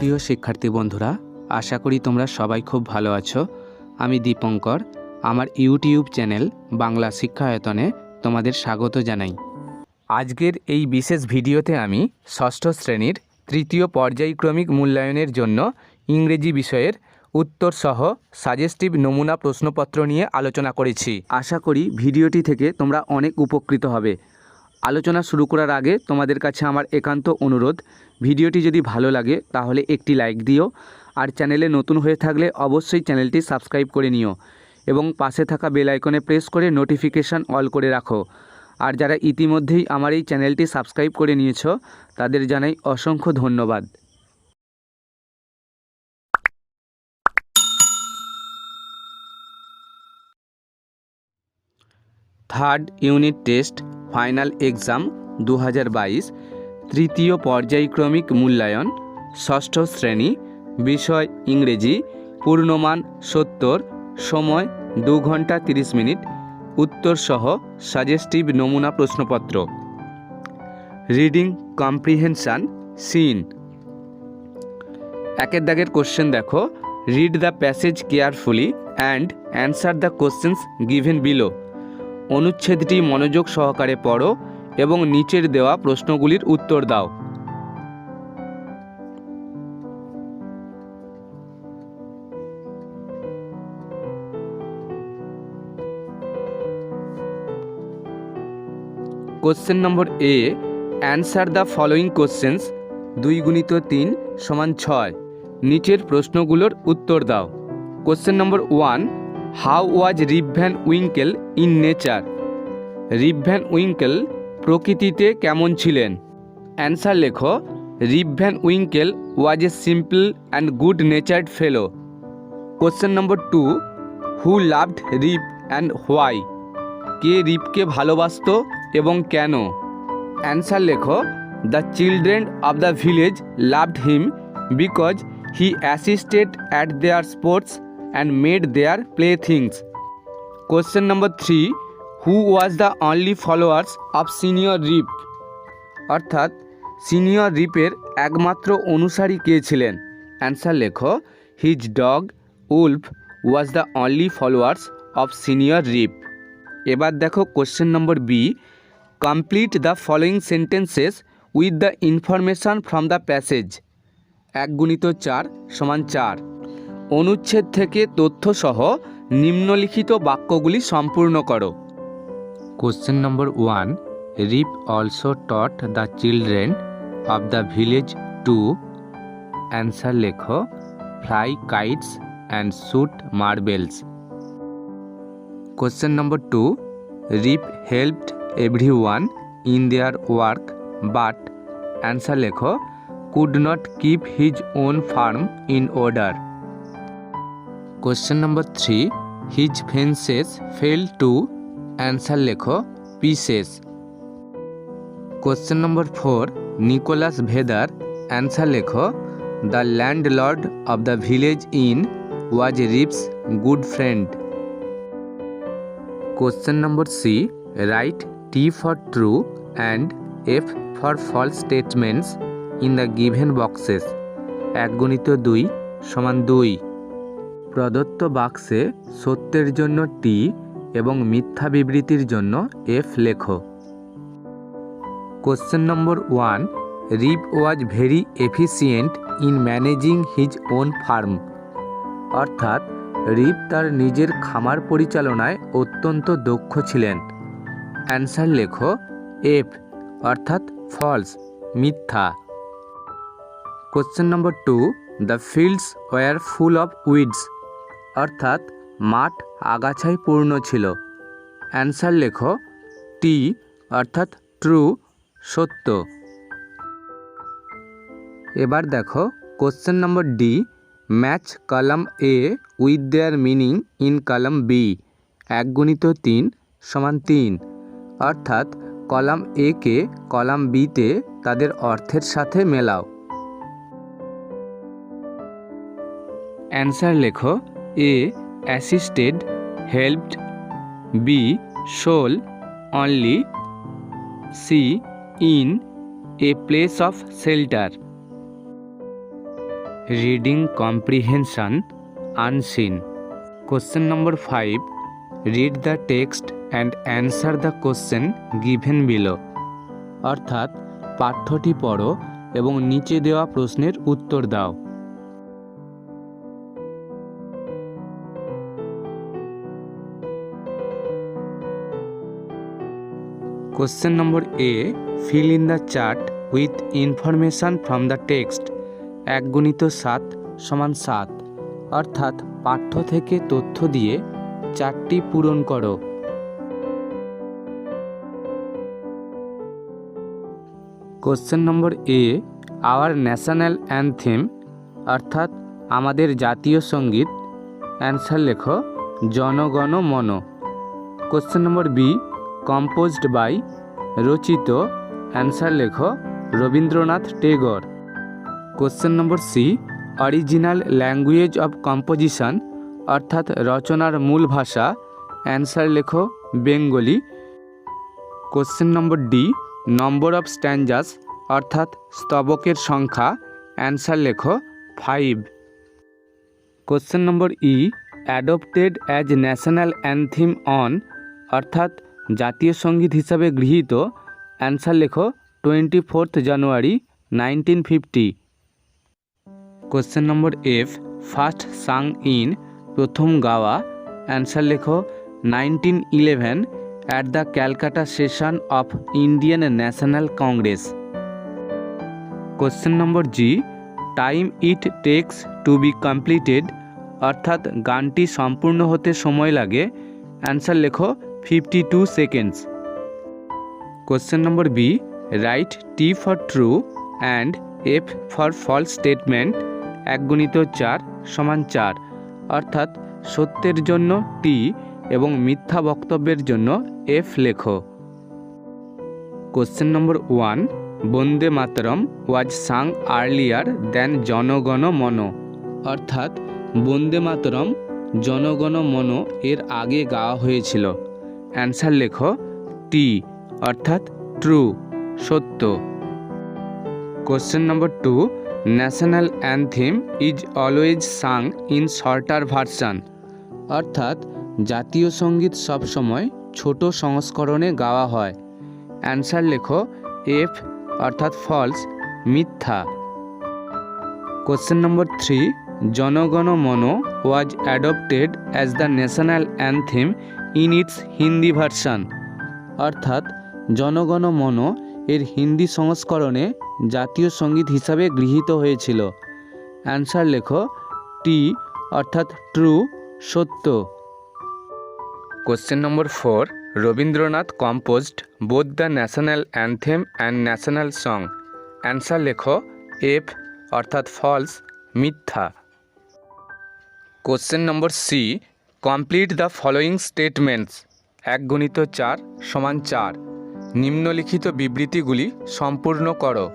প্রিয় শিক্ষার্থী বন্ধুরা, আশা করি তোমরা সবাই খুব ভালো আছো। আমি দীপঙ্কর, আমার ইউটিউব চ্যানেল বাংলা শিক্ষায়তনে তোমাদের স্বাগত জানাই। আজকের এই বিশেষ ভিডিওতে আমি ষষ্ঠ শ্রেণির তৃতীয় পর্যায়ক্রমিক মূল্যায়নের জন্য ইংরেজি বিষয়ের উত্তর সহ সাজেস্টিভ নমুনা প্রশ্নপত্র নিয়ে আলোচনা করেছি। আশা করি ভিডিওটি থেকে তোমরা অনেক উপকৃত হবে। আলোচনা শুরু করার আগে তোমাদের কাছে আমার একান্ত অনুরোধ ভিডিওটি যদি ভালো লাগে, তাহলে একটি লাইক দিও। আর চ্যানেলে নতুন হয়ে থাকলে অবশ্যই চ্যানেলটি সাবস্ক্রাইব করে নিও এবং পাশে থাকা বেল আইকনে প্রেস করে নোটিফিকেশান অল করে রাখো। আর যারা ইতিমধ্যেই আমার এই চ্যানেলটি সাবস্ক্রাইব করে নিয়েছ, তাদের জানাই অসংখ্য ধন্যবাদ। Third unit test final exam দু হাজার বাইশ তৃতীয় পর্যায়ক্রমিক মূল্যায়ন, ষষ্ঠ শ্রেণি, বিষয় ইংরেজি, পূর্ণমান সত্তর, সময় দু ঘণ্টা তিরিশ মিনিট উত্তর সহ সাজেস্টিভ নমুনা প্রশ্নপত্র। Reading comprehension, seen. একের দাগের কোশ্চেন দেখো। Read the passage carefully and answer the questions given below. অনুচ্ছেদটি মনোযোগ সহকারে পড়ো। এবং নিচের দেওয়া প্রশ্নগুলির উত্তর দাও। Question number A answer the following questions দুই গুণিত তিন সমান ছয়। নিচের প্রশ্নগুলোর উত্তর দাও। Question number one how was Rip Van Winkle in nature Rip Van Winkle প্রকৃতিতে কেমন ছিলেন? অ্যান্সার লেখো, Rip Van Winkle was a simple and good natured fellow. Question number two, who loved Rip and why? কে রিপকে ভালোবাসত এবং কেন? Answer লেখো, the children of the village loved him because he assisted at their sports and made their play things. Question number three who was the only followers of senior Rip অর্থাৎ senior রিপের একমাত্র অনুসারী কে ছিলেন? Answer লেখো his dog Wolf was the only followers of senior Rip এবার দেখো question number B complete the following sentences with the information from the passage এক গুণিত চার সমান চার। অনুচ্ছেদ থেকে তথ্যসহ নিম্নলিখিত বাক্যগুলি সম্পূর্ণ করো। Question number one Rip also taught the children of the village to answer লেখো fly kites and shoot marbles question number two Rip helped every one in their work but answer লেখো could not keep his own farm in order question number three his fences fell to answer লেখো, pieces. Question number four Nicholas Vedder answer লেখো the landlord of the village inn was Rip's good friend question number C write T for true and F for false statements in the given boxes এক গণিত দুই সমান দুই। প্রদত্ত বাক্সে সত্যের জন্য টি এবং মিথ্যা বিবৃতির জন্য এফ লেখো। Question number one Rip was very efficient in managing his own farm অর্থাৎ রিপ তার নিজের খামার পরিচালনায় অত্যন্ত দক্ষ ছিলেন। অ্যান্সার লেখো, এফ, অর্থাৎ ফলস মিথ্যা। Question number two the fields were full of weeds অর্থাৎ মাঠ আগাছায় পূর্ণ ছিল। অ্যান্সার লেখো টি অর্থাৎ ট্রু সত্য। এবার দেখো question number D match column A with their meaning in column B এক গুণিত তিন সমান তিন। অর্থাৎ কলাম এ কে কলাম বিতে তাদের অর্থের সাথে মেলাও। অ্যান্সার লেখো A assisted, helped, B, sole, only, C, inn, a place of shelter. Reading comprehension, unseen. Question number five, read the text and answer the question given below. অর্থাৎ পাঠ্যটি পড়ো এবং নিচে দেওয়া প্রশ্নের উত্তর দাও। Question number A fill in the chart with information from the text এক গুণিত সাত সমান সাত। অর্থাৎ পাঠ্য থেকে তথ্য দিয়ে চারটি পূরণ করো। Question number A our national anthem অর্থাৎ আমাদের জাতীয় সংগীত। অ্যান্সার লেখো, Jana Gana Mana. Question number B composed by রচিত অ্যান্সার লেখো Rabindranath Tagore. Question number C original language of composition অর্থাৎ রচনার মূল ভাষা, অ্যান্সার লেখো Bengali. Question number D number of stanzas অর্থাৎ স্তবকের সংখ্যা, অ্যান্সার লেখো five question number E adopted as national anthem on অর্থাৎ জাতীয় সংগীত হিসাবে গৃহীত। অ্যান্সার লেখো, twenty fourth January, nineteen fifty. Question number F, first sung in, প্রথম গাওয়া। অ্যান্সার লেখো, nineteen eleven, at the Calcutta session of Indian National Congress. Question number G, time it takes to be completed, অর্থাৎ গানটি সম্পূর্ণ হতে সময় লাগে। Answer লেখো fifty two seconds question number B write T for true and F for false statement এক গুণিত চার সমান চার, অর্থাৎ সত্যের জন্য টি এবং মিথ্যা বক্তব্যের জন্য এফ লেখো। Question number one Bande Mataram was sung earlier then Janagana Mana, অর্থাৎ বন্দে মাতরম জনগণ মন এর আগে গাওয়া হয়েছিল। অ্যান্সার লেখো টি অর্থাৎ ট্রু সত্য। Question number two national anthem is always sung in shorter version অর্থাৎ জাতীয় সংগীত সবসময় ছোট সংস্করণে গাওয়া হয়। অ্যান্সার লেখো এফ অর্থাৎ ফলস মিথ্যা। Question number three Jana Gana Mana was adopted as the national anthem in its Hindi version. অর্থাৎ জনগণ মন এর হিন্দি সংস্করণে জাতীয় সংগীত হিসাবে গৃহীত হয়েছিল। অ্যান্সার লেখো, টি, অর্থাৎ ট্রু, সত্য। Question number four, Rabindranath composed both the national anthem and national song. Answer লেখো, এফ, অর্থাৎ ফলস, মিথ্যা। Question number C complete the following statements এক গণিত চার সমান চার। নিম্নলিখিত বিবৃতিগুলি সম্পূর্ণ করো।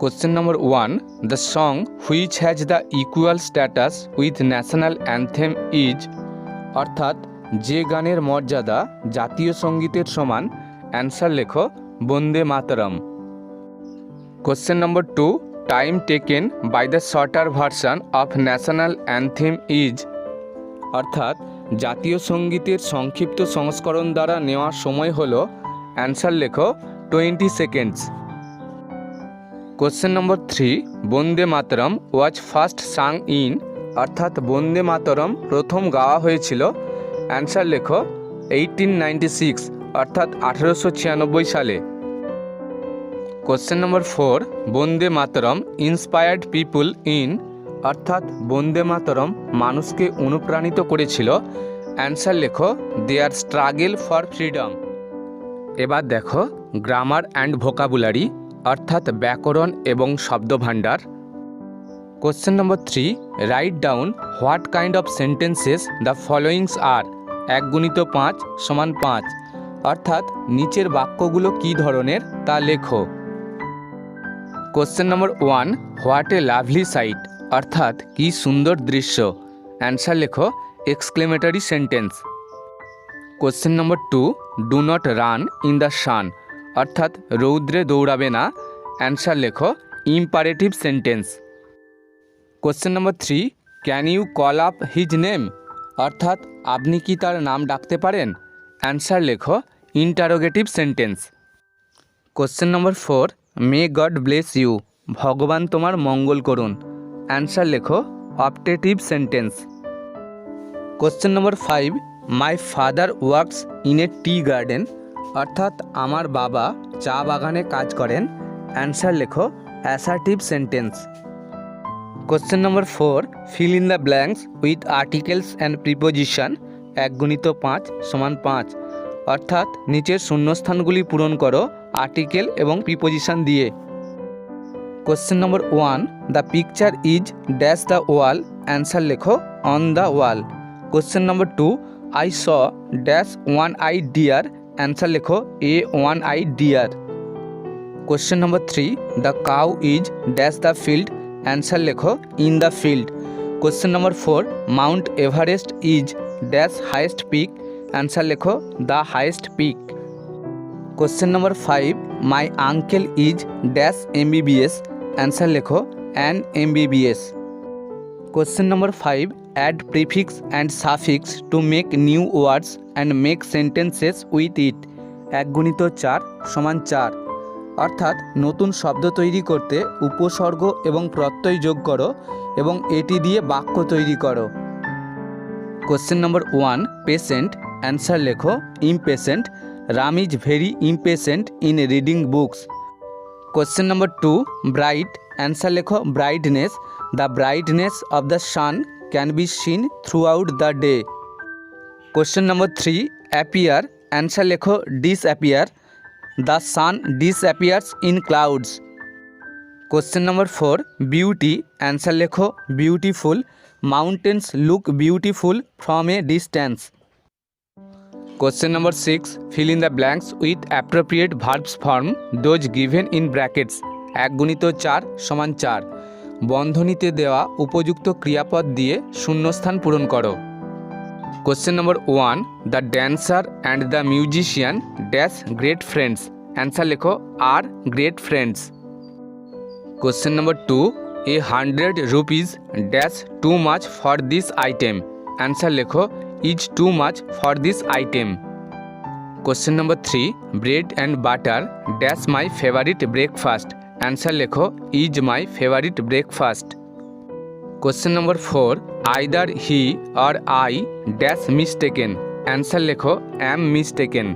Question number one the song which has the equal status with national anthem is অর্থাৎ যে গানের মর্যাদা জাতীয় সঙ্গীতের সমান অ্যান্সার লেখো, Vande Mataram. Question number two time taken by the shorter version of national anthem is অর্থাৎ জাতীয় সঙ্গীতের সংক্ষিপ্ত সংস্করণ দ্বারা নেওয়া সময় হল অ্যান্সার লেখো twenty seconds. Question number three Vande Mataram was first sung in অর্থাৎ বন্দে মাতরম প্রথম গাওয়া হয়েছিল। অ্যান্সার লেখো এইটিন নাইনটি সিক্স অর্থাৎ আঠেরোশো ছিয়ানব্বই সালে। Question number four Vande Mataram inspired people in অর্থাৎ বন্দে মাতরম মানুষকে অনুপ্রাণিত করেছিল। অ্যান্সার লেখো দেয়ার স্ট্রাগেল ফর ফ্রিডম এবার দেখো গ্রামার অ্যান্ড ভোকাবুলারি অর্থাৎ ব্যাকরণ এবং শব্দভাণ্ডার। Question number three write down what kind of sentences the followings are এক গুণিত পাঁচ সমান পাঁচ। অর্থাৎ নিচের বাক্যগুলো কী ধরনের তা লেখো। Question number one what a lovely sight অর্থাৎ কি সুন্দর দৃশ্য। অ্যান্সার লেখো exclamatory sentence question number two do not run in the sun অর্থাৎ রৌদ্রে দৌড়াবে না। অ্যান্সার লেখো imperative sentence question number three can you call up his name অর্থাৎ আপনি কি তার নাম ডাকতে পারেন? অ্যান্সার লেখো interrogative sentence question number four may God bless you ভগবান তোমার মঙ্গল করুন। অ্যান্সার লেখো, optative sentence. Question number five my father works in a tea garden অর্থাৎ আমার বাবা চা বাগানে কাজ করেন। অ্যান্সার লেখো assertive sentence question number four fill in the blanks with articles and preposition এক গুণিত পাঁচ সমান পাঁচ। অর্থাৎ নিচের শূন্যস্থানগুলি পূরণ করো আর্টিকেল এবং প্রিপোজিশন দিয়ে। Question number one the picture is dash the wall answer লেখো on the wall question number two I saw dash one eye deer answer লেখো a one eye deer question number three the cow is dash the field answer লেখো in the field question number four Mount Everest is dash highest peak answer লেখো the highest peak question number five my uncle is dash MBBS answer লেখো, an MBBS. Question number five add prefix and suffix to make new words and make sentences with it এক গুণিত চার সমান চার। অর্থাৎ নতুন শব্দ তৈরি করতে উপসর্গ এবং প্রত্যয় যোগ করো এবং এটি দিয়ে বাক্য তৈরি করো। Question number one patient answer লেখো impatient Ram is very impatient in reading books question number two bright answer লেখো brightness the brightness of the sun can be seen throughout the day question number three appear answer লেখো disappear the sun disappears in clouds question number four beauty answer লেখো beautiful mountains look beautiful from a distance question number six fill in the blanks with appropriate verbs form those given in brackets এক গুণিত চার সমান চার। বন্ধনীতে দেওয়া উপযুক্ত ক্রিয়াপদ দিয়ে শূন্যস্থান পূরণ করো। Question number one the dancer and the musician dash great friends answer লেখো are great friends question number two a hundred rupees dash too much for this item answer লেখো is too much for this item question number three bread and butter dash my favourite breakfast answer লেখো is my favourite breakfast question number four either he or I dash mistaken answer লেখো am mistaken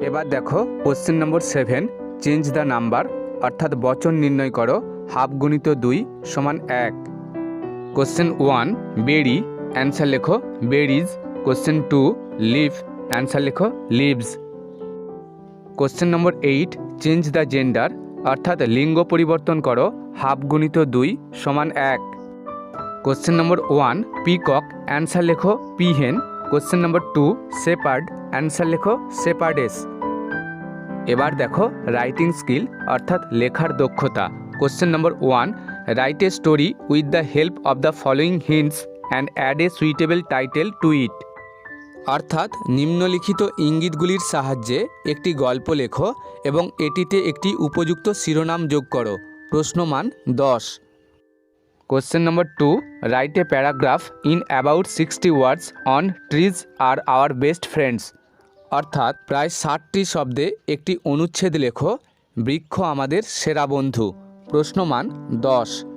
এবার দেখো question number seven change the number অর্থাৎ বচন নির্ণয় করো, half গুণিত দুই সমান এক. কোশ্চেন ওয়ান বেরি অ্যান্সার লেখো berries question two leave answer লেখো leaves question number eight change the gender অর্থাৎ লিঙ্গ পরিবর্তন করো হাফ গুণিত দুই, সমান এক. Question number one peacock answer লেখো peahen question number two shepherd answer লেখো সেপার্ডেস এবার দেখো রাইটিং স্কিল অর্থাৎ লেখার দক্ষতা. Question number one write a story with the help of the following hints and add a suitable title to it অর্থাৎ নিম্নলিখিত ইঙ্গিতগুলির সাহায্যে একটি গল্প লেখো এবং এটিতে একটি উপযুক্ত শিরোনাম যোগ করো। প্রশ্নমান দশ। Question number two write a paragraph in about sixty words on trees are our best friends অর্থাৎ প্রায় ষাটটি শব্দে একটি অনুচ্ছেদ লেখো, বৃক্ষ আমাদের সেরা বন্ধু। প্রশ্নমান দশ।